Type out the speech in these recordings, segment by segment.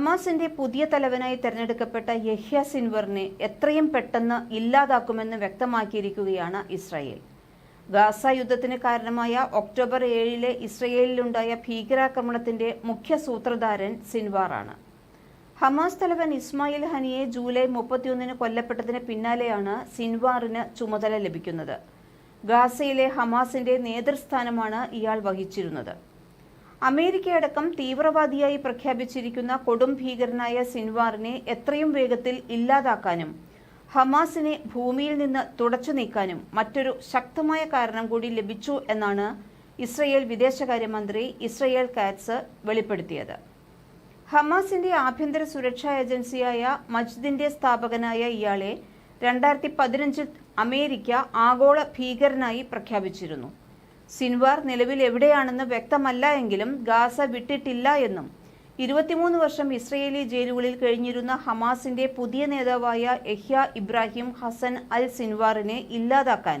ഹമാസിന്റെ പുതിയ തലവനായി തെരഞ്ഞെടുക്കപ്പെട്ട യഹ്യ സിൻവറിനെ എത്രയും പെട്ടെന്ന് ഇല്ലാതാക്കുമെന്ന് വ്യക്തമാക്കിയിരിക്കുകയാണ് ഇസ്രായേൽ. ഗാസ യുദ്ധത്തിന് കാരണമായ ഒക്ടോബർ ഏഴിലെ ഇസ്രയേലിലുണ്ടായ ഭീകരാക്രമണത്തിന്റെ മുഖ്യ സൂത്രധാരൻ സിൻവാറാണ്. ഹമാസ് തലവൻ ഇസ്മായിൽ ഹനിയെ ജൂലൈ മുപ്പത്തിയൊന്നിന് കൊല്ലപ്പെട്ടതിന് പിന്നാലെയാണ് സിൻവാറിന് ചുമതല ലഭിക്കുന്നത്. ഗാസയിലെ ഹമാസിന്റെ നേതൃസ്ഥാനമാണ് ഇയാൾ വഹിച്ചിരുന്നത്. അമേരിക്കയടക്കം തീവ്രവാദിയായി പ്രഖ്യാപിച്ചിരിക്കുന്ന കൊടും ഭീകരനായ സിൻവാറിനെ എത്രയും വേഗത്തിൽ ഇല്ലാതാക്കാനും ഹമാസിനെ ഭൂമിയിൽ നിന്ന് തുടച്ചു നീക്കാനും മറ്റൊരു ശക്തമായ കാരണം കൂടി ലഭിച്ചു എന്നാണ് ഇസ്രയേൽ വിദേശകാര്യമന്ത്രി ഇസ്രയേൽ കാറ്റ്സ് വെളിപ്പെടുത്തിയത്. ഹമാസിന്റെ ആഭ്യന്തര സുരക്ഷാ ഏജൻസിയായ മജ്ദിന്റെ സ്ഥാപകനായ ഇയാളെ രണ്ടായിരത്തി പതിനഞ്ചിൽ അമേരിക്ക ആഗോള ഭീകരനായി പ്രഖ്യാപിച്ചിരുന്നു. സിൻവാർ നിലവിൽ എവിടെയാണെന്ന് വ്യക്തമല്ല എങ്കിലും ഗാസ വിട്ടിട്ടില്ല എന്നും. ഇരുപത്തിമൂന്ന് വർഷം ഇസ്രയേലി ജയിലുകളിൽ കഴിഞ്ഞിരുന്ന ഹമാസിന്റെ പുതിയ നേതാവായ എഹ്യ ഇബ്രാഹിം ഹസൻ അൽ സിൻവാറിനെ ഇല്ലാതാക്കാൻ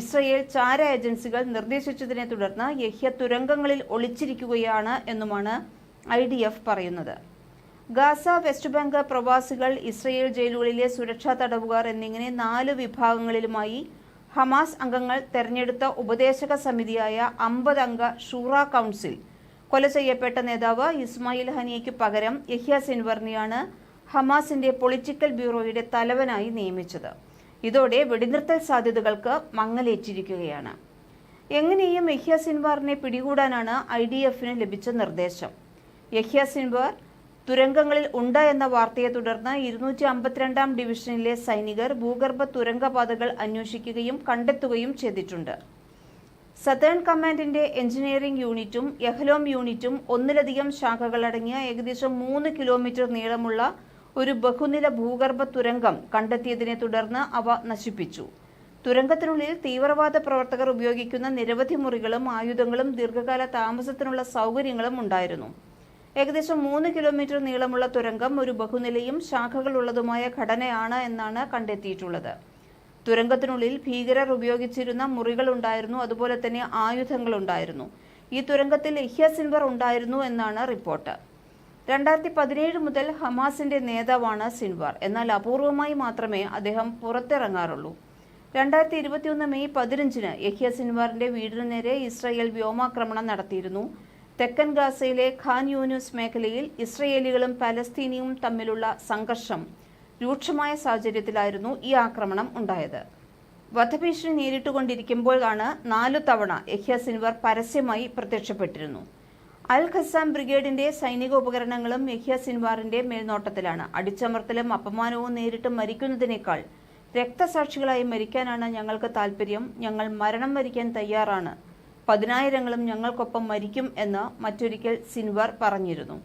ഇസ്രയേൽ ചാര ഏജൻസികൾ നിർദ്ദേശിച്ചതിനെ തുടർന്ന് യഹ്യ തുരങ്കങ്ങളിൽ ഒളിച്ചിരിക്കുകയാണ് എന്നുമാണ് ഐ ഡി എഫ് പറയുന്നത്. ഗാസ വെസ്റ്റ് ബാങ്ക് പ്രവാസികൾ ഇസ്രയേൽ ജയിലുകളിലെ സുരക്ഷാ തടവുകാർ എന്നിങ്ങനെ നാല് വിഭാഗങ്ങളിലുമായി ഹമാസ് അംഗങ്ങൾ തെരഞ്ഞെടുത്ത ഉപദേശക സമിതിയായ അമ്പത് അംഗ ഷൂറ കൗൺസിൽ. കൊല ചെയ്യപ്പെട്ട നേതാവ് ഇസ്മായിൽ ഹനിയയ്ക്ക് പകരം യഹ്യ സിൻവർണിയാണ് ഹമാസിന്റെ പൊളിറ്റിക്കൽ ബ്യൂറോയുടെ തലവനായി നിയമിച്ചത്. ഇതോടെ വെടിനിർത്തൽ സാധ്യതകൾക്ക് മങ്ങലേറ്റിരിക്കുകയാണ്. എങ്ങനെയും യഹ്യ സിൻവാറിനെ പിടികൂടാനാണ് ഐ ഡി എഫിന് ലഭിച്ച നിർദ്ദേശം. യഹ്യ സിൻവാർ തുരങ്കങ്ങളിൽ ഉണ്ട് എന്ന വാർത്തയെ തുടർന്ന് ഇരുന്നൂറ്റി അമ്പത്തിരണ്ടാം ഡിവിഷനിലെ സൈനികർ ഭൂഗർഭ തുരങ്കപാതകൾ അന്വേഷിക്കുകയും കണ്ടെത്തുകയും ചെയ്തിട്ടുണ്ട്. സതേൺ കമാൻഡിന്റെ എഞ്ചിനീയറിംഗ് യൂണിറ്റും യഹ്ലോം യൂണിറ്റും ഒന്നിലധികം ശാഖകളടങ്ങിയ ഏകദേശം മൂന്ന് കിലോമീറ്റർ നീളമുള്ള ഒരു ബഹുനില ഭൂഗർഭ തുരങ്കം കണ്ടെത്തിയതിനെ തുടർന്ന് അവ നശിപ്പിച്ചു. തുരങ്കത്തിനുള്ളിൽ തീവ്രവാദ പ്രവർത്തകർ ഉപയോഗിക്കുന്ന നിരവധി മുറികളും ആയുധങ്ങളും ദീർഘകാല താമസത്തിനുള്ള സൗകര്യങ്ങളും ഉണ്ടായിരുന്നു. ഏകദേശം മൂന്ന് കിലോമീറ്റർ നീളമുള്ള തുരങ്കം ഒരു ബഹുനിലയും ശാഖകളുള്ളതുമായ ഘടനയാണ് എന്നാണ് കണ്ടെത്തിയിട്ടുള്ളത്. തുരങ്കത്തിനുള്ളിൽ ഭീകരർ ഉപയോഗിച്ചിരുന്ന മുറികൾ ഉണ്ടായിരുന്നു അതുപോലെ തന്നെ ആയുധങ്ങളുണ്ടായിരുന്നു ഈ തുരങ്കത്തിൽ ഇഹ്യ സിൻവർ ഉണ്ടായിരുന്നു എന്നാണ് റിപ്പോർട്ട്. രണ്ടായിരത്തി പതിനേഴ് മുതൽ ഹമാസിന്റെ നേതാവാണ് സിൻവർ എന്നാൽ അപൂർവമായി മാത്രമേ അദ്ദേഹം പുറത്തിറങ്ങാറുള്ളൂ. രണ്ടായിരത്തി ഇരുപത്തിയൊന്ന് മെയ് പതിനഞ്ചിന് യഹ്യ സിൻവാറിന്റെ വീടിനു നേരെ ഇസ്രായേൽ വ്യോമാക്രമണം നടത്തിയിരുന്നു. തെക്കൻ ഗാസയിലെ ഖാൻ യൂനുസ് മേഖലയിൽ ഇസ്രയേലികളും പലസ്തീനിയും തമ്മിലുള്ള സംഘർഷം രൂക്ഷമായ സാഹചര്യത്തിലായിരുന്നു ഈ ആക്രമണം ഉണ്ടായത്. വധഭീഷണി നേരിട്ടുകൊണ്ടിരിക്കുമ്പോഴാണ് നാലു തവണ യഹ്യ സിൻവർ പരസ്യമായി പ്രത്യക്ഷപ്പെട്ടിരുന്നു. അൽ ഖസാം ബ്രിഗേഡിന്റെ സൈനിക ഉപകരണങ്ങളും യഹ്യ സിൻവാറിന്റെ മേൽനോട്ടത്തിലാണ്. അടിച്ചമർത്തലും അപമാനവും നേരിട്ട് മരിക്കുന്നതിനേക്കാൾ രക്തസാക്ഷികളായി മരിക്കാനാണ് ഞങ്ങൾക്ക് താല്പര്യം ഞങ്ങൾ മരണം വരിക്കാൻ തയ്യാറാണ്. പതിനായിരങ്ങളും ഞങ്ങൾക്കൊപ്പം മരിക്കും എന്ന് മറ്റൊരിക്കൽ സിൻവർ പറഞ്ഞിരുന്നു.